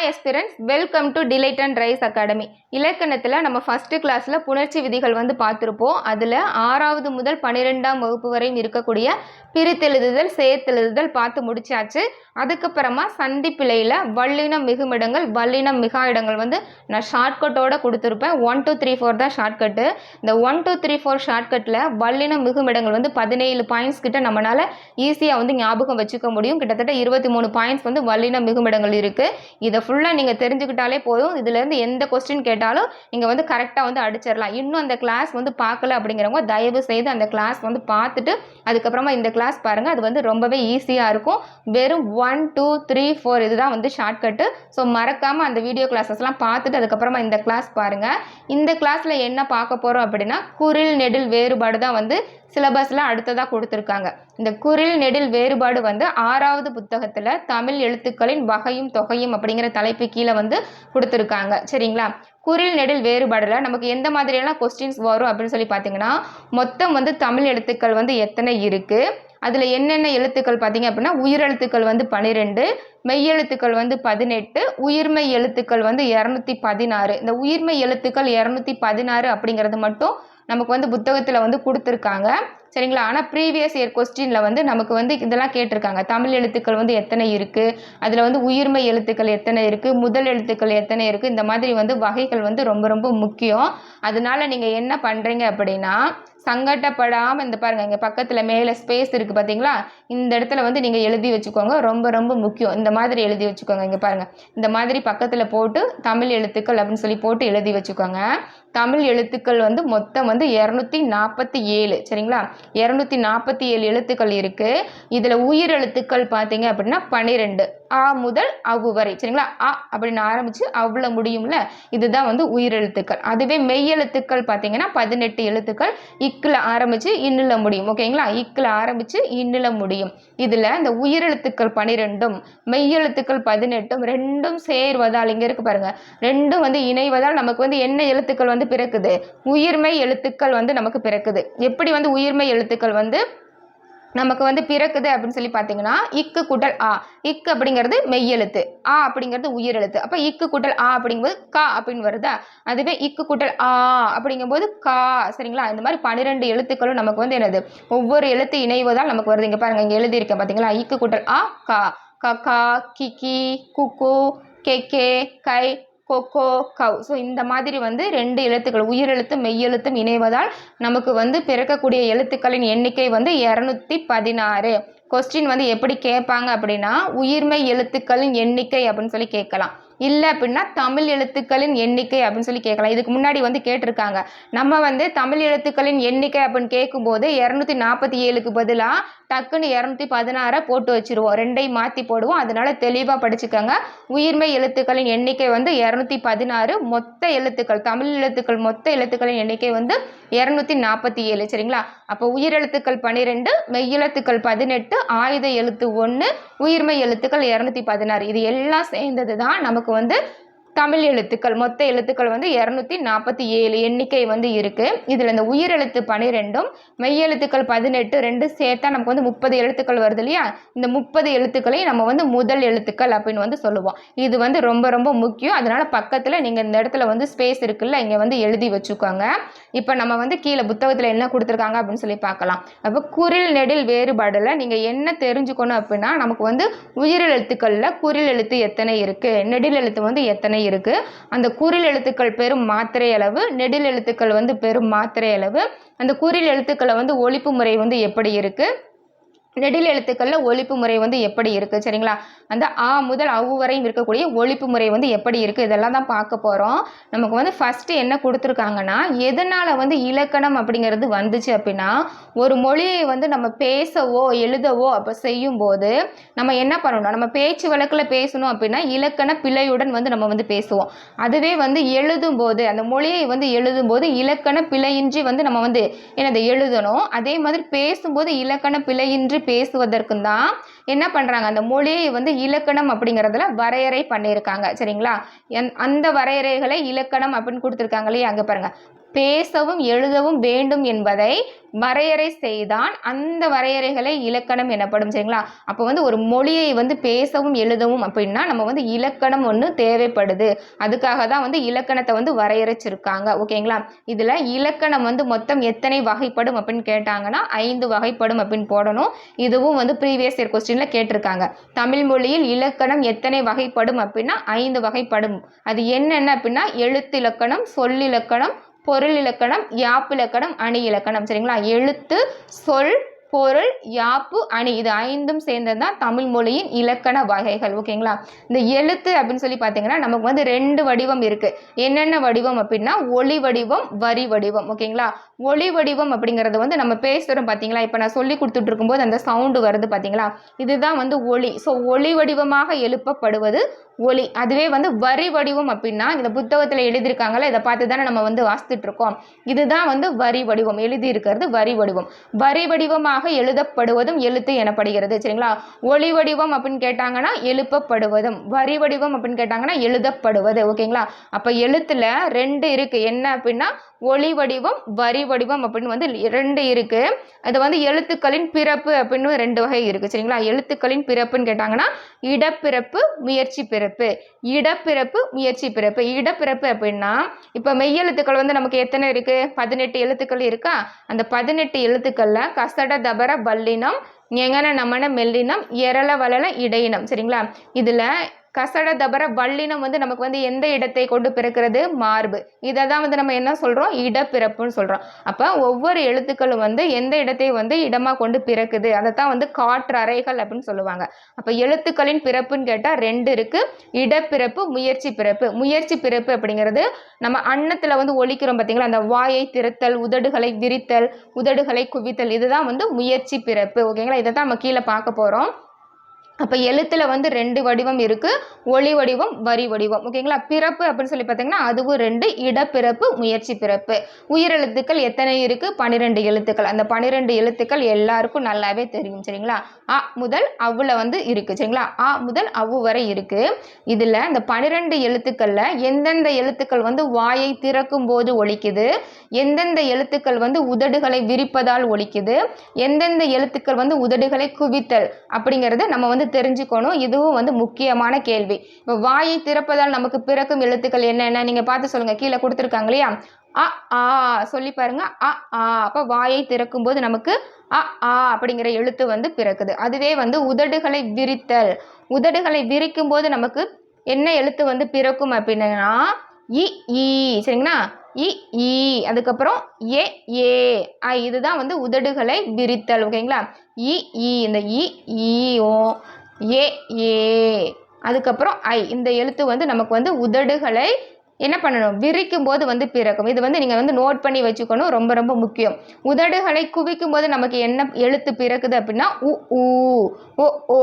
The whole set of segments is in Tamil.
Hi எஸ்பிரன்ஸ் welcome to delight and rise academy இலக்கணத்தில் நம்ம ஃபஸ்ட்டு கிளாஸில் புணர்ச்சி விதிகள் வந்து பார்த்துருப்போம். அதில் ஆறாவது முதல் பன்னிரெண்டாம் வகுப்பு வரையும் இருக்கக்கூடிய பிரித்தெழுதுதல் சேர்த்தெழுதுதல் பார்த்து முடிச்சாச்சு. அதுக்கப்புறமா சந்திப்பிழையில் வல்லினம் மிகுமிடங்கள் வல்லினம் மிகா இடங்கள் வந்து நான் ஷார்ட்கட்டோட கொடுத்துருப்பேன். ஒன் டூ த்ரீ ஃபோர் தான் ஷார்ட்கட்டு இந்த ஒன் டூ த்ரீ ஃபோர் ஷார்ட்கட்டில் வல்லினம் மிகுமிடங்கள் வந்து பதினேழு பாயிண்ட்ஸ் கிட்ட நம்மளால் ஈஸியாக வந்து ஞாபகம் வச்சுக்க முடியும். கிட்டத்தட்ட இருபத்தி மூணு பாயிண்ட்ஸ் வந்து வல்லினம் மிகுமிடங்கள் இருக்குது இதை ஃபுல்லாக நீங்கள் தெரிஞ்சுக்கிட்டாலே போதும். இதுலேருந்து எந்த கொஸ்டின் கேட்டாலும் நீங்கள் வந்து கரெக்டாக வந்து அடிச்சிடலாம். இன்னும் அந்த கிளாஸ் வந்து பார்க்கல அப்படிங்கிறவங்க தயவு செய்து அந்த கிளாஸ் வந்து பார்த்துட்டு அதுக்கப்புறமா இந்த கிளாஸ் பாருங்கள் அது வந்து ரொம்பவே ஈஸியாக இருக்கும். வெறும் ஒன் டூ த்ரீ ஃபோர் இதுதான் வந்து ஷார்ட்கட்டு ஸோ மறக்காமல் அந்த வீடியோ கிளாஸஸ்லாம் பார்த்துட்டு அதுக்கப்புறமா இந்த கிளாஸ் பாருங்கள் இந்த கிளாஸில் என்ன பார்க்க போகிறோம் அப்படின்னா குரில் நெடில் வேறுபாடு தான் வந்து சிலபஸில் அடுத்ததாக கொடுத்துருக்காங்க. இந்த குரில் நெடில் வேறுபாடு வந்து ஆறாவது புத்தகத்தில் தமிழ் எழுத்துக்களின் வகையும் தொகையும் அப்படிங்கிற தலைப்பு கீழே வந்து கொடுத்துருக்காங்க. சரிங்களா? குரில் நெடில் வேறுபாடில் நமக்கு எந்த மாதிரியெல்லாம் கொஸ்டின்ஸ் வரும் அப்படின்னு சொல்லி பார்த்தீங்கன்னா மொத்தம் வந்து தமிழ் எழுத்துக்கள் வந்து எத்தனை இருக்குது அதில் என்னென்ன எழுத்துக்கள் பார்த்தீங்க அப்படின்னா உயிரெழுத்துக்கள் வந்து பன்னிரெண்டு மெய்யெழுத்துக்கள் வந்து பதினெட்டு உயிர்மெய் எழுத்துக்கள் வந்து இரநூத்தி பதினாறு. இந்த உயிர்மெய் எழுத்துக்கள் இரநூத்தி பதினாறு அப்படிங்கிறது மட்டும் நமக்கு வந்து புத்தகத்தில் வந்து கொடுத்துருக்காங்க. சரிங்களா? ஆனால் ப்ரீவியஸ் இயர் கொஸ்டினில் வந்து நமக்கு வந்து இதெல்லாம் கேட்டிருக்காங்க. தமிழ் எழுத்துக்கள் வந்து எத்தனை இருக்குது அதில் வந்து உயிர்மை எழுத்துக்கள் எத்தனை இருக்குது முதல் எழுத்துக்கள் எத்தனை இருக்குது இந்த மாதிரி வந்து வகைகள் வந்து ரொம்ப ரொம்ப முக்கியம். அதனால நீங்கள் என்ன பண்ணுறீங்க அப்படின்னா சங்கட்டப்படாமல் இந்த பாருங்கள் இங்கே பக்கத்தில் மேலே ஸ்பேஸ் இருக்குது பார்த்தீங்களா இந்த இடத்துல வந்து நீங்கள் எழுதி வச்சுக்கோங்க. ரொம்ப ரொம்ப முக்கியம். இந்த மாதிரி எழுதி வச்சுக்கோங்க இங்கே பாருங்கள் இந்த மாதிரி பக்கத்தில் போட்டு தமிழ் எழுத்துக்கள் அப்படின்னு சொல்லி போட்டு எழுதி வச்சுக்கோங்க. தமிழ் எழுத்துக்கள் வந்து மொத்தம் வந்து இரநூத்தி நாற்பத்தி ஏழு சரிங்களா? இரநூத்தி நாற்பத்தி ஏழு எழுத்துக்கள் இருக்குது இதில் உயிர் எழுத்துக்கள் பார்த்தீங்க அப்படின்னா பன்னிரெண்டு ஆ முதல் அவு வரை சரிங்களா? அ அப்படின்னு ஆரம்பித்து அவ்வளோ முடியும்ல? இதுதான் வந்து உயிரெழுத்துக்கள் அதுவே மெய்யெழுத்துக்கள் பார்த்தீங்கன்னா பதினெட்டு எழுத்துக்கள். இக்கில் ஆரம்பித்து இன்னில் முடியும் ஓகேங்களா? இக்கில் ஆரம்பித்து இன்னில் முடியும். இதில் இந்த உயிரெழுத்துக்கள் பன்னிரெண்டும் மெய்யெழுத்துக்கள் பதினெட்டும் ரெண்டும் சேர்வதால் இங்கே இருக்குது பாருங்கள் ரெண்டும் வந்து இணைவதால் நமக்கு வந்து என்ன எழுத்துக்கள் வந்து பிறக்குது. உயிர்மை எழுத்துக்கள் வந்து நமக்கு பிறக்குது. எப்படி வந்து உயிர்மை எழுத்துக்கள் வந்து நமக்கு வந்து பிறக்குது அப்படின்னு சொல்லி பார்த்தீங்கன்னா இக்கு குட்டல் ஆ. இக்கு அப்படிங்கிறது மெய்யெழுத்து ஆ அப்படிங்கிறது உயிரெழுத்து அப்போ இக்கு குட்டல் ஆ அப்படிங்கும்போது கா அப்படின்னு வருதா? அதுவே இக்கு குட்டல் ஆ அப்படிங்கும்போது கா. சரிங்களா? இந்த மாதிரி பன்னிரெண்டு எழுத்துக்களும் நமக்கு வந்து என்னது? ஒவ்வொரு எழுத்து இணைவதால் நமக்கு வருது. இங்கே பாருங்கள் இங்கே எழுதியிருக்கேன் பார்த்தீங்களா இக்கு குட்டல் ஆ கா. கக்கா கிக்கி குக்கு கெக்கே கை கொக்கோ கவ் ஸோ இந்த மாதிரி வந்து ரெண்டு எழுத்துக்கள் உயிரெழுத்தும் மெய்யெழுத்தும் இணைவதால் நமக்கு வந்து பிறக்கக்கூடிய எழுத்துக்களின் எண்ணிக்கை வந்து இரநூத்தி பதினாறு கொஸ்டின் வந்து எப்படி கேட்பாங்க அப்படின்னா உயிர்மெய் எழுத்துக்களின் எண்ணிக்கை அப்படின்னு சொல்லி கேட்கலாம். இல்லை அப்படின்னா தமிழ் எழுத்துக்களின் எண்ணிக்கை அப்படின்னு சொல்லி கேட்கலாம். இதுக்கு முன்னாடி வந்து கேட்டிருக்காங்க. நம்ம வந்து தமிழ் எழுத்துக்களின் எண்ணிக்கை அப்படின்னு கேட்கும்போது இரநூத்தி நாற்பத்தி ஏழுக்கு பதிலாக டக்குன்னு இரநூத்தி பதினாறை போட்டு வச்சுருவோம். ரெண்டையும் மாற்றி போடுவோம். அதனால தெளிவாக படிச்சுக்கோங்க. உயிர்மை எழுத்துக்களின் எண்ணிக்கை வந்து இரநூத்தி பதினாறு. மொத்த எழுத்துக்கள் தமிழ் எழுத்துக்கள் மொத்த எழுத்துக்களின் எண்ணிக்கை வந்து இரநூத்தி நாற்பத்தி ஏழு. சரிங்களா? அப்போ உயிரெழுத்துக்கள் பன்னிரெண்டு மெய்யெழுத்துக்கள் பதினெட்டு ஆயுத எழுத்து ஒன்று உயிர்மை எழுத்துக்கள் இரநூத்தி பதினாறு. இது எல்லாம் சேர்ந்தது தான் நமக்கு வந்து தமிழ் எழுத்துக்கள். மொத்த எழுத்துக்கள் வந்து இரநூத்தி நாற்பத்தி ஏழு எண்ணிக்கை வந்து இருக்குது இதில் இந்த உயிரெழுத்து பனிரெண்டும் மெய்யெழுத்துக்கள் பதினெட்டு ரெண்டு சேர்த்தா நமக்கு வந்து முப்பது எழுத்துக்கள் வருது இல்லையா? இந்த முப்பது எழுத்துக்களையும் நம்ம வந்து முதல் எழுத்துக்கள் அப்படின்னு வந்து சொல்லுவோம். இது வந்து ரொம்ப ரொம்ப முக்கியம். அதனால் பக்கத்தில் நீங்கள் இந்த இடத்துல வந்து ஸ்பேஸ் இருக்குல்ல இங்கே வந்து எழுதி வச்சுக்கோங்க. இப்போ நம்ம வந்து கீழே புத்தகத்தில் என்ன கொடுத்துருக்காங்க அப்படின்னு சொல்லி பார்க்கலாம். அப்போ குரில் நெடில் வேறுபாடில் நீங்கள் என்ன தெரிஞ்சுக்கணும் அப்படின்னா நமக்கு வந்து உயிரெழுத்துக்களில் குரில் எழுத்து எத்தனை இருக்குது நெடில் எழுத்து வந்து எத்தனை இருக்குது அந்த குரில் எழுத்துக்கள் பெரும் மாத்திரை அளவு நெடில் எழுத்துக்கள் வந்து பெரும் மாத்திரை அளவு. அந்த குறில் எழுத்துக்களை வந்து ஒழிப்பு முறை வந்து எப்படி இருக்குது நெடில் எழுத்துக்களில் ஒழிப்பு முறை வந்து எப்படி இருக்குது சரிங்களா? அந்த ஆ முதல் அவு வரையும் இருக்கக்கூடிய ஒழிப்பு முறை வந்து எப்படி இருக்குது இதெல்லாம் தான் பார்க்க போகிறோம் நமக்கு வந்து ஃபஸ்ட்டு என்ன கொடுத்துருக்காங்கன்னா எதனால் வந்து இலக்கணம் அப்படிங்கிறது வந்துச்சு அப்படின்னா ஒரு மொழியை வந்து நம்ம பேசவோ எழுதவோ அப்போ செய்யும்போது நம்ம என்ன பண்ணணும்? நம்ம பேச்சு வழக்கில் பேசணும் அப்படின்னா இலக்கண பிழையுடன் வந்து நம்ம வந்து பேசுவோம். அதுவே வந்து எழுதும்போது அந்த மொழியை வந்து எழுதும்போது இலக்கண பிழையின்றி வந்து நம்ம வந்து என்னது எழுதணும். அதே மாதிரி பேசும்போது இலக்கண பிழையின்றி பேசுவதற்கும் தான் என்ன பண்ணுறாங்க அந்த மொழியை வந்து இலக்கணம் அப்படிங்கிறதுல வரையறை பண்ணியிருக்காங்க. சரிங்களா? அந்த வரையறைகளை இலக்கணம் அப்படின்னு கொடுத்துருக்காங்க இல்லையா? அங்கே பாருங்கள் பேசவும் எழுதவும் வேண்டும் என்பதை வரையறை செய்தான். அந்த வரையறைகளை இலக்கணம் எனப்படும் சரிங்களா? அப்போ வந்து ஒரு மொழியை வந்து பேசவும் எழுதவும் அப்படின்னா நம்ம வந்து இலக்கணம் ஒன்று தேவைப்படுது. அதுக்காக தான் வந்து இலக்கணத்தை வந்து வரையறைச்சிருக்காங்க. ஓகேங்களா? இதில் இலக்கணம் வந்து மொத்தம் எத்தனை வகைப்படும் அப்படின்னு கேட்டாங்கன்னா ஐந்து வகைப்படும் அப்படின்னு போடணும். இதுவும் வந்து ப்ரீவியஸ் இயர் கொஸ்டினில் கேட்டிருக்காங்க. தமிழ் மொழியில் இலக்கணம் எத்தனை வகைப்படும் அப்படின்னா ஐந்து வகைப்படும். அது என்னென்ன அப்படின்னா எழுத்து இலக்கணம் சொல்லிலக்கணம் பொருள் இலக்கணம் யாப்பு இலக்கணம் அணி இலக்கணம். சரிங்களா? எழுத்து சொல் பொருள் யாப்பு அணி. இது ஐந்தும் சேர்ந்தது தான் தமிழ் மொழியின் இலக்கண வகைகள் ஓகேங்களா? இந்த எழுத்து அப்படின்னு சொல்லி பார்த்தீங்கன்னா நமக்கு வந்து ரெண்டு வடிவம் இருக்குது என்னென்ன வடிவம் அப்படின்னா ஒளி வடிவம் வரி வடிவம் ஓகேங்களா? ஒளி வடிவம் அப்படிங்கிறது வந்து நம்ம பேசுகிறோம் பார்த்தீங்களா? இப்போ நான் சொல்லி கொடுத்துட்டு இருக்கும்போது அந்த சவுண்டு வருது பார்த்தீங்களா? இதுதான் வந்து ஒளி. ஸோ ஒளி வடிவமாக எழுப்பப்படுவது ஒளி. அதுவே வந்து வரி வடிவம் அப்படின்னா இந்த புத்தகத்தில் எழுதியிருக்காங்களா இதை பார்த்து தானே நம்ம வந்து வாசித்துட்ருக்கோம். இதுதான் வந்து வரி வடிவம். எழுதி இருக்கிறது வரி வடிவம். வரி வடிவமாக எழுதப்படுவதும் எழுத்து எனப்படுகிறது. சரிங்களா? ஒளி வடிவம் அப்படின்னு கேட்டாங்கன்னா எழுப்பப்படுவதும் வரி வடிவம் அப்படின்னு கேட்டாங்கன்னா எழுதப்படுவது. ஓகேங்களா? அப்போ எழுத்துல ரெண்டு இருக்கு. என்ன அப்படின்னா ஒளி வடிவம் வரி வடிவம் அப்படின்னு வந்து ரெண்டு இருக்குது அது வந்து எழுத்துக்களின் பிறப்பு அப்படின்னு ரெண்டு வகை இருக்குது சரிங்களா? எழுத்துக்களின் பிறப்புன்னு கேட்டாங்கன்னா இடப்பிறப்பு முயற்சி பிறப்பு. இடப்பிறப்பு முயற்சி பிறப்பு. இடப்பிறப்பு அப்படின்னா இப்போ மெய்யெழுத்துக்கள் வந்து நமக்கு எத்தனை இருக்குது பதினெட்டு எழுத்துக்கள் இருக்கா? அந்த பதினெட்டு எழுத்துக்களில் கசட தபர வல்லினம் எங்கன நமன மெல்லினம் எரள வளல இடையினம் சரிங்களா? இதில் கசட தபர வல்லினம் வந்து நமக்கு வந்து எந்த இடத்தை கொண்டு பிறக்கிறது? மார்பு. இதை தான் வந்து நம்ம என்ன சொல்கிறோம் இடப்பிறப்புன்னு சொல்கிறோம் அப்போ ஒவ்வொரு எழுத்துக்களும் வந்து எந்த இடத்தை வந்து இடமாக கொண்டு பிறக்குது? அதை தான் வந்து காற்றறைகள் அப்படின்னு சொல்லுவாங்க. அப்போ எழுத்துக்களின் பிறப்புன்னு கேட்டால் ரெண்டு இருக்குது இடப்பிறப்பு முயற்சி பிறப்பு. முயற்சி பிறப்பு அப்படிங்கிறது நம்ம அன்னத்தில் வந்து ஒழிக்கிறோம் பார்த்தீங்களா அந்த வாயை திறத்தல் உதடுகளை விரித்தல் உதடுகளை குவித்தல். இதுதான் வந்து முயற்சி பிறப்பு. ஓகேங்களா? இதை தான் நம்ம கீழே பார்க்க போகிறோம் அப்போ எழுத்தில் வந்து ரெண்டு வடிவம் இருக்குது ஒளி வடிவம் வரி வடிவம். ஓகேங்களா பிறப்பு அப்படின்னு சொல்லி பார்த்தீங்கன்னா அதுவும் ரெண்டு இடப்பிறப்பு முயற்சி பிறப்பு. உயிரெழுத்துக்கள் எத்தனை இருக்குது பன்னிரெண்டு எழுத்துக்கள். அந்த பன்னிரெண்டு எழுத்துக்கள் எல்லாருக்கும் நல்லாவே தெரியும் சரிங்களா? அ முதல் அவ்வில் வந்து இருக்குது சரிங்களா? அ முதல் அவ்வு வரை இருக்குது இதில் இந்த பன்னிரெண்டு எழுத்துக்களில் எந்தெந்த எழுத்துக்கள் வந்து வாயை திறக்கும் போது ஒழிக்குது எந்தெந்த எழுத்துக்கள் வந்து உதடுகளை விரிப்பதால் ஒழிக்குது எந்தெந்த எழுத்துக்கள் வந்து உதடுகளை குவித்தல்? அப்படிங்கிறத நம்ம வந்து தெரிஞ்சுக்கணும். இதுவும் வந்து முக்கியமான கேள்வி. இப்போ வாயை திறப்பதால் நமக்கு பிறக்கும் எழுத்துக்கள் என்னென்ன நீங்கள் பார்த்து சொல்லுங்கள் கீழே கொடுத்துருக்காங்க இல்லையா? அ ஆ சொல்லி பாருங்க. அ ஆ. அப்போ வாயை திறக்கும் போது நமக்கு அ ஆ அப்படிங்கிற எழுத்து வந்து பிறக்குது. அதுவே வந்து உதடுகளை விரித்தல். உதடுகளை விரிக்கும் போது நமக்கு என்ன எழுத்து வந்து பிறக்கும் அப்படின்னா இ ஈ. சரிங்களா? இ ஈ. அதுக்கப்புறம் ஏ. ஏ இதுதான் வந்து உதடுகளை விரித்தல். ஓகேங்களா? இ ஈ. இந்த இ ஈ ஓ. ஏ ஏ. அதுக்கப்புறம் ஐ. இந்த எழுத்து வந்து நமக்கு வந்து உதடுகளை என்ன பண்ணணும்? விரிக்கும் போது வந்து பிறக்கும். இது வந்து நீங்கள் வந்து நோட் பண்ணி வச்சுக்கணும். ரொம்ப ரொம்ப முக்கியம். உதடுகளை குவிக்கும் போது நமக்கு என்ன எழுத்து பிறக்குது அப்படின்னா உ ஊ. ஓ ஓ.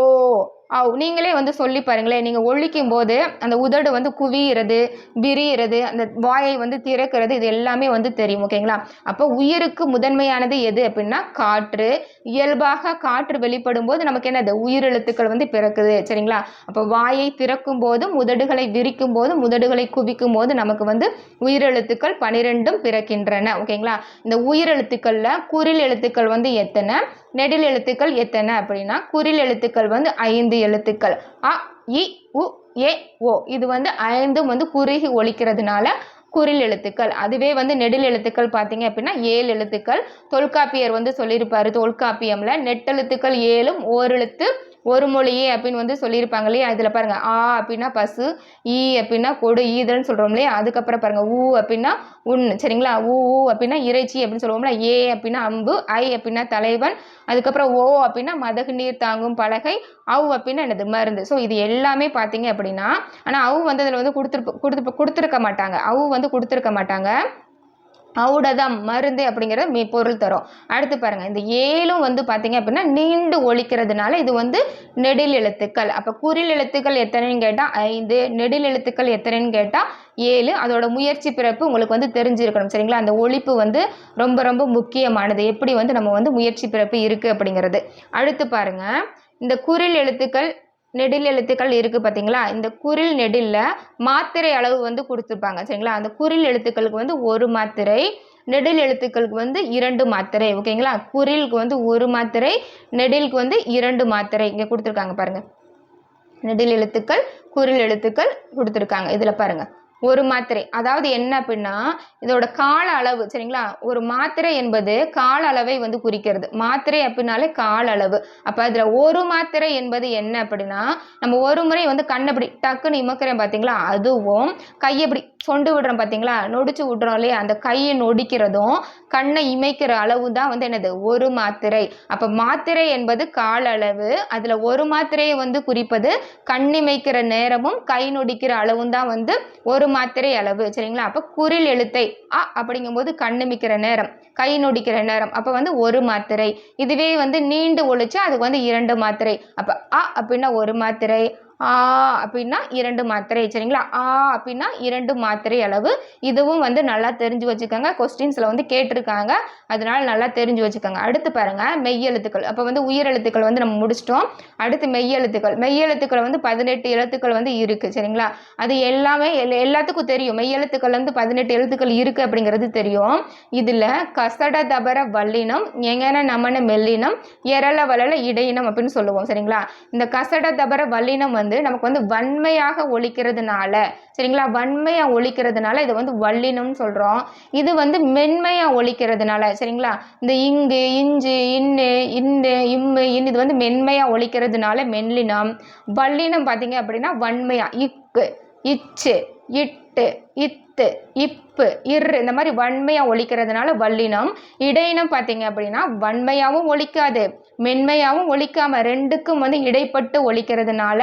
நீங்களே வந்து சொல்லி பாருங்களேன். நீங்கள் ஒழிக்கும் போது அந்த உதடு வந்து குவியிறது விரியிறது அந்த வாயை வந்து திறக்கிறது இது எல்லாமே வந்து தெரியும் ஓகேங்களா? அப்போ உயிருக்கு முதன்மையானது எது அப்படின்னா காற்று. இயல்பாக காற்று வெளிப்படும் போது நமக்கு என்னது? உயிரெழுத்துக்கள் வந்து பிறக்குது சரிங்களா? அப்போ வாயை திறக்கும் போதும் உதடுகளை விரிக்கும் போதும் உதடுகளை குவிக்கும் போது நமக்கு வந்து உயிரெழுத்துக்கள் பனிரெண்டும் பிறக்கின்றன ஓகேங்களா? இந்த உயிரெழுத்துக்களில் குறில் எழுத்துக்கள் வந்து எத்தனை? நெடில் எழுத்துக்கள் எத்தனை அப்படின்னா குறில் எழுத்துக்கள் வந்து ஐந்து எழுத்துக்கள். அ இ உ ஏ ஓ. இது வந்து ஐந்தும் வந்து குறுகி ஒழிக்கிறதுனால குறில் எழுத்துக்கள். அதுவே வந்து நெடில் எழுத்துக்கள் பார்த்தீங்க அப்படின்னா ஏழு எழுத்துக்கள். தொல்காப்பியர் வந்து சொல்லியிருப்பார் தொல்காப்பியமில். நெட்டெழுத்துக்கள் ஏழும் ஓரெழுத்து ஒரு மொழியே அப்படின்னு வந்து சொல்லியிருப்பாங்க இல்லையா? இதில் பாருங்கள் ஆ அப்படின்னா பசு ஈ அப்படின்னா கொடு ஈதல்னு சொல்கிறோம் இல்லையா? அதுக்கப்புறம் பாருங்கள் ஊ அப்படின்னா உண் சரிங்களா? ஊ ஊ அப்படின்னா இறைச்சி அப்படின்னு சொல்லுவோம்ல ஏ அப்படின்னா அம்பு ஐ அப்படின்னா தலைவன் அதுக்கப்புறம் ஓ அப்படின்னா மதகு நீர் தாங்கும் பலகை அவ் அப்படின்னா என்னது? மருந்து. ஸோ இது எல்லாமே பார்த்தீங்க அப்படின்னா ஆனால் அவு வந்து அதில் வந்து கொடுத்துருப்பு கொடுத்து கொடுத்துருக்க மாட்டாங்க. அவு வந்து கொடுத்துருக்க மாட்டாங்க. ஔடதம் மருந்து அப்படிங்கிறது மீ பொருள் தரும். அடுத்து பாருங்கள் இந்த ஏழும் வந்து பார்த்தீங்க அப்படின்னா நீண்டு ஒழிக்கிறதுனால இது வந்து நெடில் எழுத்துக்கள். அப்போ குறில் எழுத்துக்கள் எத்தனைன்னு கேட்டால் ஐந்து நெடில் எழுத்துக்கள் எத்தனைன்னு கேட்டால் ஏழு. அதோட முயற்சி பிறப்பு உங்களுக்கு வந்து தெரிஞ்சிருக்கணும் சரிங்களா? அந்த ஒழிப்பு வந்து ரொம்ப ரொம்ப முக்கியமானது. எப்படி வந்து நம்ம வந்து முயற்சி பிறப்பு இருக்குது அப்படிங்கிறது. அடுத்து பாருங்க இந்த குறில் எழுத்துக்கள் நெடில் எழுத்துக்கள் இருக்குது பார்த்தீங்களா இந்த குரில் நெடிலில் மாத்திரை அளவு வந்து கொடுத்துருப்பாங்க சரிங்களா? அந்த குரில் எழுத்துக்களுக்கு வந்து ஒரு மாத்திரை நெடில் எழுத்துக்களுக்கு வந்து இரண்டு மாத்திரை ஓகேங்களா? குரிலுக்கு வந்து ஒரு மாத்திரை நெடிலுக்கு வந்து இரண்டு மாத்திரை இங்கே கொடுத்துருக்காங்க பாருங்கள் நெடில் எழுத்துக்கள் குரில் எழுத்துக்கள் கொடுத்துருக்காங்க. இதில் பாருங்கள் ஒரு மாத்திரை. அதாவது என்ன அப்படின்னா இதோட கால அளவு சரிங்களா? ஒரு மாத்திரை என்பது கால அளவை வந்து குறிக்கிறது. மாத்திரை அப்படின்னாலே கால அளவு. அப்போ அதில் ஒரு மாத்திரை என்பது என்ன அப்படின்னா நம்ம ஒரு முறை வந்து கண்ணை இப்படி டக்குன்னு இமக்கிறேன் பார்த்தீங்களா அதுவும் கையை இப்படி சொண்டு விடுறோம் பார்த்தீங்களா நொடிச்சு விடுறோம் இல்லையா? அந்த கையை நொடிக்கிறதும் கண்ணை இமைக்கிற அளவு தான் வந்து என்னது? ஒரு மாத்திரை. அப்போ மாத்திரை என்பது கால அளவு. அதில் ஒரு மாத்திரையை வந்து குறிப்பது கண் இமைக்கிற நேரமும் கை நொடிக்கிற அளவும் தான் வந்து ஒரு மாத்திரை அளவு. சரிங்களா? அப்போ குரில் எழுத்தை அ அப்படிங்கும்போது கண் இமைக்கிற நேரம் கை நொடிக்கிற நேரம். அப்போ வந்து ஒரு மாத்திரை. இதுவே வந்து நீண்டு ஒழிச்சு அதுக்கு வந்து இரண்டு மாத்திரை. அப்போ அ அப்படின்னா ஒரு மாத்திரை. ஆ அப்படின்னா இரண்டு மாத்திரை சரிங்களா? ஆ அப்படின்னா இரண்டு மாத்திரை அளவு. இதுவும் வந்து நல்லா தெரிஞ்சு வச்சுக்கோங்க. கொஸ்டின்ஸில் வந்து கேட்டிருக்காங்க. அதனால நல்லா தெரிஞ்சு வச்சுக்கோங்க. அடுத்து பாருங்க. மெய்யெழுத்துக்கள் அப்போ வந்து உயிரெழுத்துக்கள் வந்து நம்ம முடிச்சிட்டோம். அடுத்து மெய்யெழுத்துக்கள் மெய்யெழுத்துக்கள் வந்து பதினெட்டு எழுத்துக்கள் வந்து இருக்குது சரிங்களா? அது எல்லாமே எல்- எல்லாத்துக்கும் தெரியும். மெய்யெழுத்துக்கள் வந்து பதினெட்டு எழுத்துக்கள் இருக்குது அப்படிங்கிறது தெரியும். இதில் கசட தபர வல்லினம் எங்கன நமன மெல்லினம் எரள வளல இடையினம் அப்படின்னு சொல்லுவோம் சரிங்களா? இந்த கசட தபர வல்லினம் வந்து நமக்கு வந்து வன்மையாக ஒழிக்கிறதுனால சரிங்களா? வன்மையாக ஒழிக்கிறதுனால இதை வந்து வல்லினம்னு சொல்கிறோம் இது வந்து மென்மையாக ஒழிக்கிறதுனால சரிங்களா? இந்த இங்கு இஞ்சு இன்னு இன்னு இம்மு இன் இது வந்து மென்மையாக ஒழிக்கிறதுனால மென்லினம். வல்லினம் பார்த்தீங்க அப்படின்னா வன்மையாக இக்கு இச்சு இட் இட்டு இத்து இப்பு இர் இந்த மாதிரி வன்மையாக ஒழிக்கிறதுனால வல்லினம். இடையினம் பார்த்தீங்க அப்படின்னா வன்மையாகவும் ஒழிக்காது மென்மையாகவும் ஒழிக்காமல் ரெண்டுக்கும் வந்து இடைப்பட்டு ஒழிக்கிறதுனால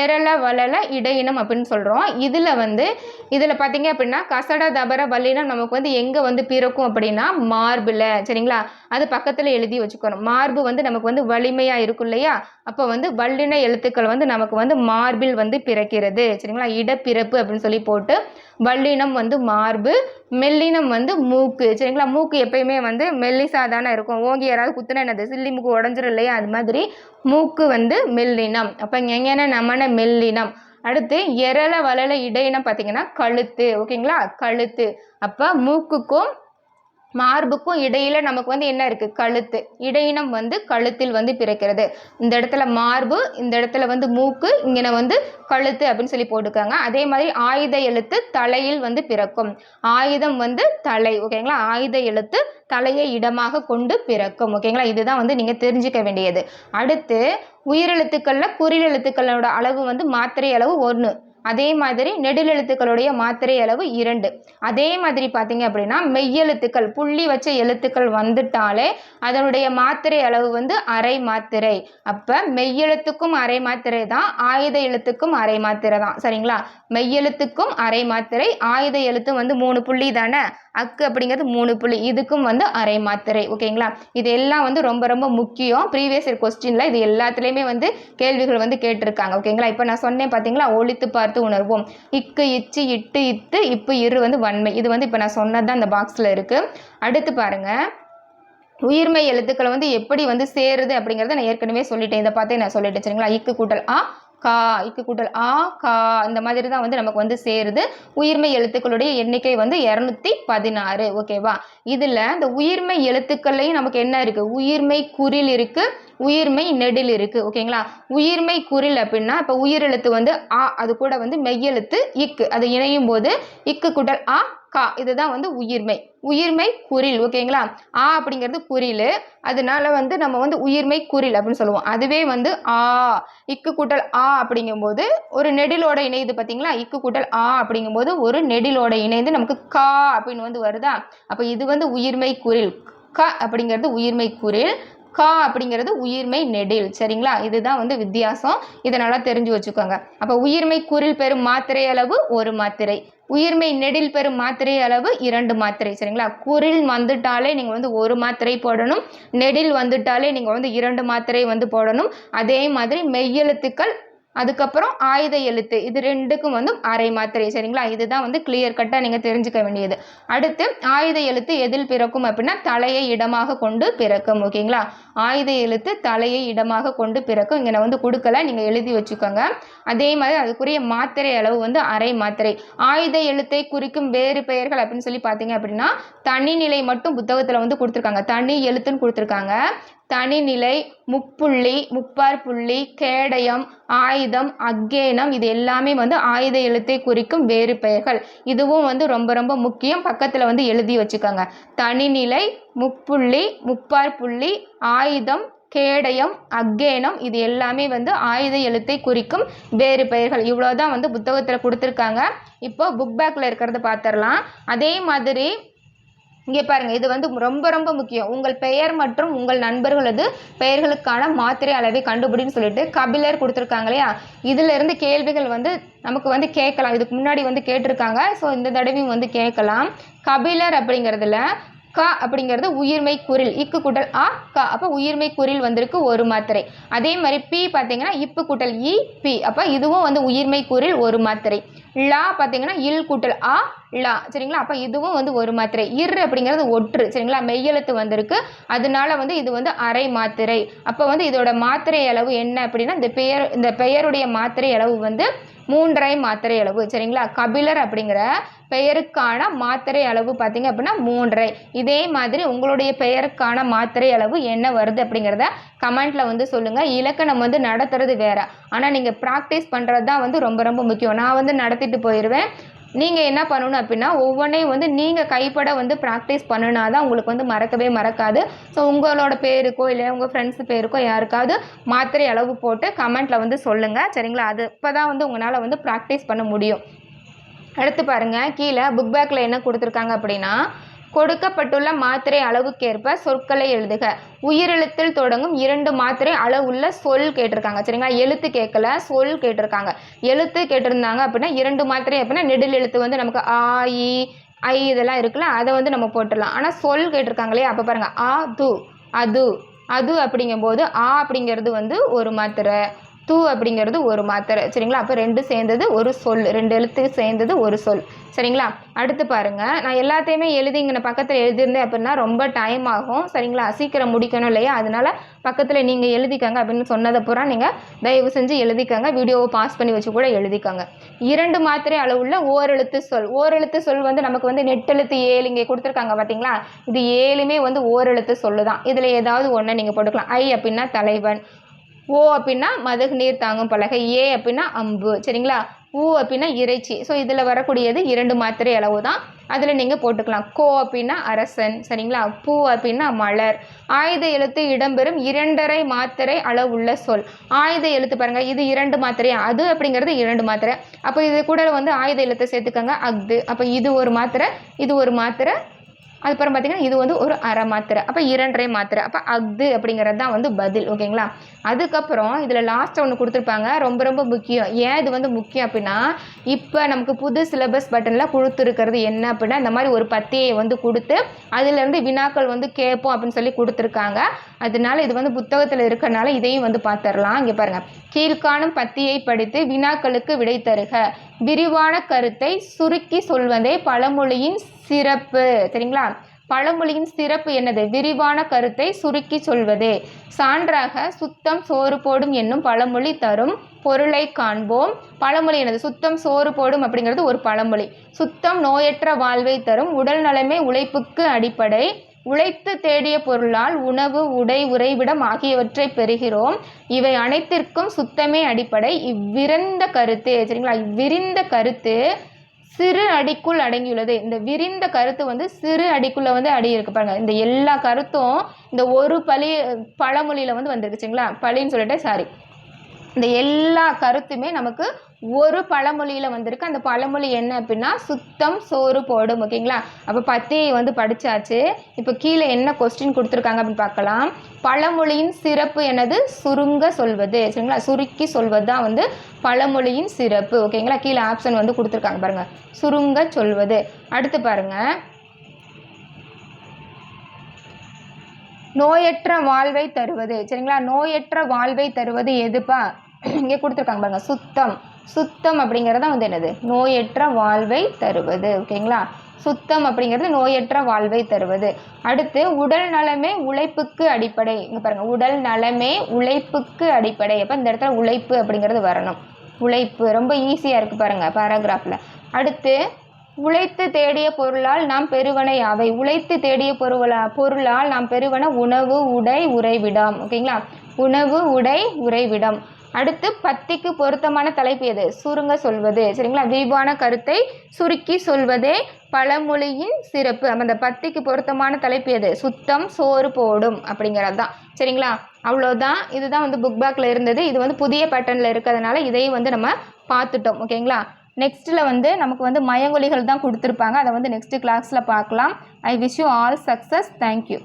எரள வளல இடையினம் அப்படின்னு சொல்கிறோம் இதில் வந்து இதில் பார்த்தீங்க அப்படின்னா கசட தபர வல்லினம் நமக்கு வந்து எங்கே வந்து பிறக்கும் அப்படின்னா மார்பில் சரிங்களா? அது பக்கத்தில் எழுதி வச்சுக்கணும். மார்பு வந்து நமக்கு வந்து வலிமையாக இருக்கும் இல்லையா? அப்போ வந்து வல்லின எழுத்துக்கள் வந்து நமக்கு வந்து மார்பில் வந்து பிறக்கிறது சரிங்களா? இடப்பிறப்பு அப்படின்னு சொல்லி போட்டு வல்லினம் வந்து மார்பு மெல்லினம் வந்து மூக்கு. சரிங்களா? மூக்கு எப்பயுமே வந்து மெல்லிசாக தானே இருக்கும். ஓங்கி யாராவது குத்துனா என்னது? சில்லி மூக்கு உடஞ்சிரும் இல்லையா? அது மாதிரி மூக்கு வந்து மெல்லினம். அப்போ எங்கேன நம்மன மெல்லினம். அடுத்து எரள வளல இடையினம் பார்த்தீங்கன்னா கழுத்து. ஓகேங்களா? கழுத்து. அப்போ மூக்குக்கும் மார்புக்கும் இடையில நமக்கு வந்து என்ன இருக்கு? கழுத்து. இடையினம் வந்து கழுத்தில் வந்து பிறக்கிறது. இந்த இடத்துல மார்பு இந்த இடத்துல வந்து மூக்கு இங்கே வந்து கழுத்து அப்படின்னு சொல்லி போட்டுக்காங்க அதே மாதிரி ஆயுத எழுத்து தலையில் வந்து பிறக்கும். ஆயுதம் வந்து தலை ஓகேங்களா ஆயுத எழுத்து தலையை இடமாக கொண்டு பிறக்கும். ஓகேங்களா இதுதான் வந்து நீங்க தெரிஞ்சுக்க வேண்டியது. அடுத்து உயிரெழுத்துக்களில் குறில் எழுத்துக்களோட அளவு வந்து மாத்திரை அளவு ஒன்று அதே மாதிரி நெடிலெழுத்துக்களுடைய மாத்திரை அளவு இரண்டு. அதே மாதிரி பார்த்தீங்க அப்படின்னா மெய்யெழுத்துக்கள் புள்ளி வச்ச எழுத்துக்கள் வந்துட்டாலே அதனுடைய மாத்திரை அளவு வந்து அரை மாத்திரை. அப்போ மெய்யெழுத்துக்கும் அரை மாத்திரை தான் ஆயுத எழுத்துக்கும் அரை மாத்திரை தான். சரிங்களா? மெய்யெழுத்துக்கும் அரை மாத்திரை ஆயுத எழுத்து வந்து மூணு புள்ளி தானே? அக்கு அப்படிங்கிறது மூணு புள்ளி. இதுக்கும் வந்து அரை மாத்திரை ஓகேங்களா? இது எல்லாம் வந்து ரொம்ப ரொம்ப முக்கியம். ப்ரீவியஸ் இயர் கொஸ்டினில் இது எல்லாத்துலேயுமே வந்து கேள்விகள் வந்து கேட்டிருக்காங்க ஓகேங்களா? இப்போ நான் சொன்னேன் பார்த்தீங்களா ஒழித்து பார்த்து உணர்வோம். இக்கு இச்சு இட்டு இத்து இப்பு இரு வந்து வன்மை. இது வந்து இப்போ நான் சொன்னது தான் இந்த பாக்ஸில் இருக்குது அடுத்து பாருங்கள் உயிர்மை எழுத்துக்களை வந்து எப்படி வந்து சேருது அப்படிங்கிறத நான் ஏற்கனவே சொல்லிட்டேன். இதை பார்த்தே நான் சொல்லிட்டேன் சரிங்களா? இக்கு கூட்டல் ஆ கா இக்கு கூட்டல் ஆ கா இந்த மாதிரி தான் வந்து நமக்கு வந்து சேருது. உயிர்மை எழுத்துக்களுடைய எண்ணிக்கை வந்து இரநூத்தி பதினாறு ஓகேவா இதில் இந்த உயிர்மை எழுத்துக்கள்லையும் நமக்கு என்ன இருக்குது உயிர்மை குறில் இருக்குது உயிர்மை நெடில் இருக்குது ஓகேங்களா உயிர்மை குறில் அப்படின்னா இப்போ உயிரெழுத்து வந்து ஆ அது கூட வந்து மெய்யெழுத்து இக்கு. அது இணையும் போது இக்கு கூட்டல் ஆ கா இதுதான் வந்து உயிர்மை. உயிர்மை குறில் ஓகேங்களா? ஆ அப்படிங்கிறது குரில். அதனால வந்து நம்ம வந்து உயிர்மை குறில் அப்படின்னு சொல்லுவோம். அதுவே வந்து ஆ இக்கு கூட்டல் ஆ அப்படிங்கும்போது ஒரு நெடிலோட இணையுது பார்த்தீங்களா? இக்கு கூட்டல் ஆ அப்படிங்கும்போது ஒரு நெடிலோட இணைந்து நமக்கு கா அப்படின்னு வந்து வருதா? அப்போ இது வந்து உயிர்மை குறில் க அப்படிங்கிறது உயிர்மை குறில் கா அப்படிங்கிறது உயிர்மை நெடில். சரிங்களா? இதுதான் வந்து வித்தியாசம். இதை நல்லா தெரிஞ்சு வச்சுக்கோங்க. அப்போ உயிர்மை குறில் பெறும் மாத்திரை அளவு ஒரு மாத்திரை. உயிர்மை நெடில் பெறும் மாத்திரை அளவு இரண்டு மாத்திரை சரிங்களா? குரில் வந்துட்டாலே நீங்கள் வந்து ஒரு மாத்திரை போடணும். நெடில் வந்துட்டாலே நீங்கள் வந்து இரண்டு மாத்திரை வந்து போடணும். அதே மாதிரி மெய்யெழுத்துக்கள் அதுக்கப்புறம் ஆயுத எழுத்து. இது ரெண்டுக்கும் வந்து அரை மாத்திரை சரிங்களா? இதுதான் வந்து கிளியர் கட்டாக நீங்கள் தெரிஞ்சுக்க வேண்டியது. அடுத்து ஆயுத எழுத்து எதில் பிறக்கும் அப்படின்னா தலையை இடமாக கொண்டு பிறக்கும் ஓகேங்களா? ஆயுத எழுத்து தலையை இடமாக கொண்டு பிறக்கும். இங்கே நான் வந்து கொடுக்கல நீங்கள் எழுதி வச்சுக்கோங்க. அதே மாதிரி அதுக்குரிய மாத்திரை அளவு வந்து அரை மாத்திரை. ஆயுத எழுத்தை குறிக்கும் வேறு பெயர்கள் அப்படின்னு சொல்லி பார்த்தீங்க அப்படின்னா தனிநிலை மட்டும் புத்தகத்தில் வந்து கொடுத்துருக்காங்க. தனி எழுத்துன்னு கொடுத்துருக்காங்க. தனிநிலை முப்புள்ளி முப்பார் புள்ளி கேடயம் ஆயுதம் அக்கேனம் இது எல்லாமே வந்து ஆயுத எழுத்தை குறிக்கும் வேறு பெயர்கள். இதுவும் வந்து ரொம்ப ரொம்ப முக்கியம். பக்கத்தில் வந்து எழுதி வச்சுக்கோங்க. தனிநிலை முப்புள்ளி முப்பார் புள்ளி ஆயுதம் கேடயம் அக்கேனம் இது எல்லாமே வந்து ஆயுத எழுத்தை குறிக்கும் வேறு பெயர்கள். இவ்வளோதான் வந்து புத்தகத்தில் கொடுத்துருக்காங்க. இப்போ புக் பேக்கில் இருக்கிறத பார்த்துடலாம். அதே மாதிரி இங்கே பாருங்கள் இது வந்து ரொம்ப ரொம்ப முக்கியம். உங்கள் பெயர் மற்றும் உங்கள் நண்பர்களது பெயர்களுக்கான மாத்திரை அளவை கண்டுபிடின்னு சொல்லிட்டு கபிலர் கொடுத்துருக்காங்க இல்லையா? இதிலிருந்து கேள்விகள் வந்து நமக்கு வந்து கேட்கலாம். இதுக்கு முன்னாடி வந்து கேட்டிருக்காங்க. ஸோ இந்த தடவையும் வந்து கேட்கலாம். கபிலர் அப்படிங்கிறதுல க அப்படிங்கிறது உயிர்மை குரில் இக்கு கூட்டல் ஆ க. அப்போ உயிர்மை குரில் வந்திருக்கு ஒரு மாத்திரை. அதே மாதிரி பி பார்த்தீங்கன்னா இப்பு கூட்டல் இ பி. அப்போ இதுவும் வந்து உயிர்மை குரில் ஒரு மாத்திரை. லா பார்த்தீங்கன்னா இல் கூட்டல் ஆ லா. சரிங்களா? அப்போ இதுவும் வந்து ஒரு மாத்திரை. இர் அப்படிங்கிறது ஒற்று. சரிங்களா? மெய்யெழுத்து வந்திருக்கு. அதனால வந்து இது வந்து அரை மாத்திரை. அப்போ வந்து இதோட மாத்திரை அளவு என்ன அப்படின்னா இந்த பெயர் இந்த பெயருடைய மாத்திரை அளவு வந்து மூன்றரை மாத்திரை அளவு. சரிங்களா? கபிலர் அப்படிங்கிற பெயருக்கான மாத்திரை அளவு பார்த்தீங்க அப்படின்னா மூன்றரை. இதே மாதிரி உங்களுடைய பெயருக்கான மாத்திரை அளவு என்ன வருது அப்படிங்கிறத கமெண்ட்டில் வந்து சொல்லுங்கள் இலக்கணம் வந்து நடத்துறது வேறு. ஆனால் நீங்கள் ப்ராக்டிஸ் பண்ணுறது தான் வந்து ரொம்ப ரொம்ப முக்கியம். நான் வந்து நடத்திட்டு போயிடுவேன் நீங்கள் என்ன பண்ணணும் அப்படின்னா ஒவ்வொன்றையும் வந்து நீங்கள் கைப்பட வந்து ப்ராக்டிஸ் பண்ணினா தான் உங்களுக்கு வந்து மறக்கவே மறக்காது. ஸோ உங்களோட பேருக்கோ இல்லை உங்கள் ஃப்ரெண்ட்ஸ் பேருக்கோ யாருக்காவது மாத்திரை அளவு போட்டு கமெண்ட்டில் வந்து சொல்லுங்கள் சரிங்களா? அது இப்போ தான் வந்து உங்களால் வந்து ப்ராக்டிஸ் பண்ண முடியும். அடுத்து பாருங்க கீழே புக் பேக்கில் என்ன கொடுத்துருக்காங்க அப்படின்னா கொடுக்கப்பட்டுள்ள மாத்திரை அளவுக்கேற்ப சொற்களை எழுதுக. உயிரெழுத்தில் தொடங்கும் இரண்டு மாத்திரை அளவுள்ள சொல் கேட்டிருக்காங்க. சரிங்களா? எழுத்து கேட்கல சொல் கேட்டிருக்காங்க. எழுத்து கேட்டிருந்தாங்க அப்படின்னா இரண்டு மாத்திரை அப்படின்னா நெடில் எழுத்து வந்து நமக்கு ஆ இ ஐ இதெல்லாம் இருக்குல்ல அதை வந்து நம்ம போட்டுடலாம். ஆனால் சொல் கேட்டிருக்காங்களே அப்போ பாருங்கள் ஆ து அது. அது அப்படிங்கும்போது ஆ அப்படிங்கிறது வந்து ஒரு மாத்திரை. தூ அப்படிங்கிறது ஒரு மாத்திரை. சரிங்களா? அப்போ ரெண்டு சேர்ந்தது ஒரு சொல். ரெண்டு எழுத்து சேர்ந்தது ஒரு சொல். சரிங்களா? அடுத்து பாருங்கள் நான் எல்லாத்தையுமே எழுதி இங்கே பக்கத்தில் எழுதியிருந்தேன் அப்படின்னா ரொம்ப டைம் ஆகும். சரிங்களா? சீக்கிரம் முடிக்கணும் இல்லையா? அதனால பக்கத்தில் நீங்கள் எழுதிக்கங்க அப்படின்னு சொன்னதை பூரா நீங்கள் தயவு செஞ்சு எழுதிக்கங்க. வீடியோவை பாஸ் பண்ணி வச்சு கூட எழுதிக்கங்க. இரண்டு மாத்திரை அளவுள்ள ஓரெழுத்து சொல். ஓரெழுத்து சொல் வந்து நமக்கு வந்து நெட்டெழுத்து ஏழு இங்கே கொடுத்துருக்காங்க பார்த்தீங்களா இது ஏழுமே வந்து ஓரெழுத்து சொல்லு தான் இதில் ஏதாவது ஒன்றை நீங்கள் போட்டுக்கலாம். ஐ அப்படின்னா தலைவன். ஓ அப்படின்னா மதகு நீர் தாங்கும் பலகை ஏ அப்படின்னா அம்பு சரிங்களா? ஊ அப்படின்னா இறைச்சி. ஸோ இதில் வரக்கூடியது இரண்டு மாத்திரை அளவு தான் அதில் நீங்கள் போட்டுக்கலாம். கோ அப்படின்னா அரசன் சரிங்களா? பூ அப்படின்னா மலர். ஆயுத எழுத்து இடம்பெறும் இரண்டரை மாத்திரை அளவுள்ள சொல். ஆயுத எழுத்து பாருங்கள் இது இரண்டு மாத்திரை. அது அப்படிங்கிறது இரண்டு மாத்திரை. அப்போ இது கூட வந்து ஆயுத எழுத்தை சேர்த்துக்கோங்க. அஃது. அப்போ இது ஒரு மாத்திரை இது ஒரு மாத்திரை அதுக்கப்புறம் பார்த்தீங்கன்னா இது வந்து ஒரு அரை மாத்திரை. அப்போ இரண்டரை மாத்திரை. அப்போ அஃது அப்படிங்கிறது தான் வந்து பதில் ஓகேங்களா? அதுக்கப்புறம் இதில் லாஸ்ட் ஒன்று கொடுத்துருப்பாங்க. ரொம்ப ரொம்ப முக்கியம். ஏன் இது வந்து முக்கியம் அப்படின்னா இப்போ நமக்கு புது சிலபஸ் பட்டனில் கொடுத்துருக்கிறது என்ன அப்படின்னா இந்த மாதிரி ஒரு பத்தியை வந்து கொடுத்து அதுலேருந்து வினாக்கள் வந்து கேட்போம் அப்படின்னு சொல்லி கொடுத்துருக்காங்க. அதனால இது வந்து புத்தகத்தில் இருக்கிறனால இதையும் வந்து பார்த்துடலாம் இங்கே பாருங்கள் கீழ்காணும் பத்தியை படித்து வினாக்களுக்கு விடை தருக. விரிவான கருத்தை சுருக்கி சொல்வதே பழமொழியின் சிறப்பு. சரிங்களா பழமொழியின் சிறப்பு என்னது? விரிவான கருத்தை சுருக்கி சொல்வது. சான்றாக சுத்தம் சோறு போடும் என்னும் பழமொழி தரும் பொருளை காண்போம். பழமொழி என்னது? சுத்தம் சோறு போடும் அப்படிங்கிறது ஒரு பழமொழி. சுத்தம் நோயற்ற வாழ்வை தரும் உடல் நலமே உழைப்புக்கு அடிப்படை. உழைத்து தேடிய பொருளால் உணவு உடை உறைவிடம் ஆகியவற்றை பெறுகிறோம். இவை அனைத்திற்கும் சுத்தமே அடிப்படை. இவ்விரந்த கருத்து. சரிங்களா? இவ்விரிந்த கருத்து சிறு அடிக்குள் அடங்கியுள்ளது. இந்த விரிந்த கருத்து வந்து சிறு அடிக்குள்ள வந்து அடி இருக்கு பாருங்க. இந்த எல்லா கருத்தும் இந்த ஒரு பழி பழமொழியில வந்து வந்திருக்குச்சுங்களா பழின்னு சொல்லிட்டு சாரி இந்த எல்லா கருத்துமே நமக்கு ஒரு பழமொழியில் வந்திருக்கு. அந்த பழமொழி என்ன அப்படின்னா சுத்தம் சோறு போடும் ஓகேங்களா? அப்போ பத்தியை வந்து படிச்சாச்சு. இப்போ கீழே என்ன கொஸ்டின் கொடுத்துருக்காங்க அப்படின்னு பார்க்கலாம். பழமொழியின் சிறப்பு எனது சுருங்க சொல்வது. சரிங்களா? சுருக்கி சொல்வது தான் வந்து பழமொழியின் சிறப்பு ஓகேங்களா? கீழே ஆப்ஷன் வந்து கொடுத்துருக்காங்க பாருங்கள் சுருங்க சொல்வது. அடுத்து பாருங்கள் நோயற்ற வாழ்வை தருவது. சரிங்களா? நோயற்ற வாழ்வை தருவது எதுப்பா? இங்கே கொடுத்துருக்காங்க பாருங்க. சுத்தம். சுத்தம் அப்படிங்கிறது வந்து என்னது? நோயற்ற வாழ்வை தருவது. ஓகேங்களா? சுத்தம் அப்படிங்கிறது நோயற்ற வாழ்வை தருவது. அடுத்து உடல் நலமே உழைப்புக்கு அடிப்படை. இங்கே பாருங்கள் உடல் நலமே உழைப்புக்கு அடிப்படை. அப்போ இந்த இடத்துல உழைப்பு அப்படிங்கிறது வரணும். உழைப்பு. ரொம்ப ஈஸியாக இருக்குது பாருங்கள் பேராகிராஃபில் அடுத்து உழைத்து தேடிய பொருளால் நாம் பெறுவன அவை உழைத்து தேடிய பொருளா பொருளால் நாம் பெறுவன உணவு உடை உறைவிடம். ஓகேங்களா? உணவு உடை உறைவிடம். அடுத்து பத்திக்கு பொருத்தமான தலைப்பு எது? சுருங்க சொல்வது. சரிங்களா? விரிவான கருத்தை சுருக்கி சொல்வதே பழமொழியின் சிறப்பு. அந்த பத்திக்கு பொருத்தமான தலைப்பு எது? சுத்தம் சோறு போடும் அப்படிங்கிறது தான். சரிங்களா? அவ்வளோதான் இதுதான் வந்து புக் பேக்கில் இருந்தது. இது வந்து புதிய பேட்டர்னில் இருக்கிறதுனால இதையும் வந்து நம்ம பார்த்துட்டோம். ஓகேங்களா? நெக்ஸ்ட்டில் வந்து நமக்கு வந்து மயங்கொலிகள் தான் கொடுத்துருப்பாங்க. அதை வந்து நெக்ஸ்ட் கிளாஸில் பார்க்கலாம். I wish you all success thank you